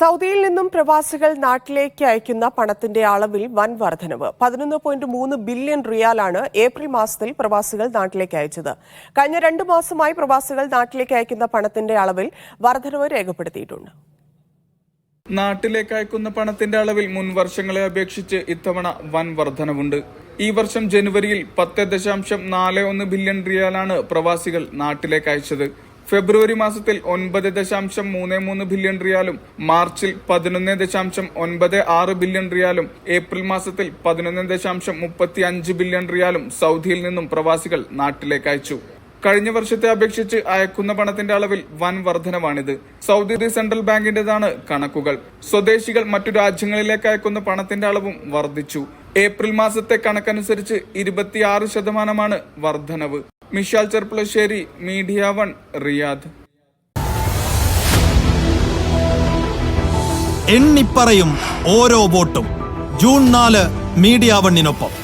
സൗദിയിൽ നിന്നും പ്രവാസികൾ നാട്ടിലേക്ക് അയക്കുന്ന പണത്തിന്റെ അളവിൽ വൻ വർധനവ്. പതിനൊന്ന് പോയിന്റ് മൂന്ന് ബില്യൺ റിയാലാണ് ഏപ്രിൽ മാസത്തിൽ പ്രവാസികൾ നാട്ടിലേക്ക് അയച്ചത്. കഴിഞ്ഞ രണ്ടു മാസമായി പ്രവാസികൾ നാട്ടിലേക്ക് അയക്കുന്ന പണത്തിന്റെ അളവിൽ വർധനവ് രേഖപ്പെടുത്തിയിട്ടുണ്ട്. നാട്ടിലേക്ക് അയക്കുന്ന പണത്തിന്റെ അളവിൽ മുൻ വർഷങ്ങളെ അപേക്ഷിച്ച് ഇത്തവണ വൻ വർധനവുണ്ട്. ഈ വർഷം ജനുവരിയിൽ പത്ത് ദശാംശം നാല് ഒന്ന് ബില്യൺ റിയാലാണ് പ്രവാസികൾ നാട്ടിലേക്ക് അയച്ചത്. ഫെബ്രുവരി മാസത്തിൽ ഒൻപത് ദശാംശം മൂന്ന് മൂന്ന് ബില്യൺ റിയാലും മാർച്ചിൽ പതിനൊന്ന് ദശാംശം ഒൻപത് ആറ് ബില്യൺ റിയാലും ഏപ്രിൽ മാസത്തിൽ പതിനൊന്ന് ദശാംശം മുപ്പത്തി അഞ്ച് ബില്യൺ റിയാലും സൗദിയിൽ നിന്നും പ്രവാസികൾ നാട്ടിലേക്ക് അയച്ചു. കഴിഞ്ഞ വർഷത്തെ അപേക്ഷിച്ച് അയക്കുന്ന പണത്തിന്റെ അളവിൽ വൻ വർധനവാണിത്. സൗദി സെൻട്രൽ ബാങ്കിന്റേതാണ് കണക്കുകൾ. സ്വദേശികൾ മറ്റു രാജ്യങ്ങളിലേക്ക് അയക്കുന്ന പണത്തിന്റെ അളവും വർദ്ധിച്ചു ഏപ്രിൽ മാസത്തെ കണക്കനുസരിച്ച് ഇരുപത്തിയാറ് ശതമാനമാണ് വർധനവ്. Mishal Cherpulassery media one Riyadh. എണ്ണിപ്പറയും ഓരോ വോട്ടും. ജൂൺ നാല് മീഡിയ വണ്ണിനൊപ്പം.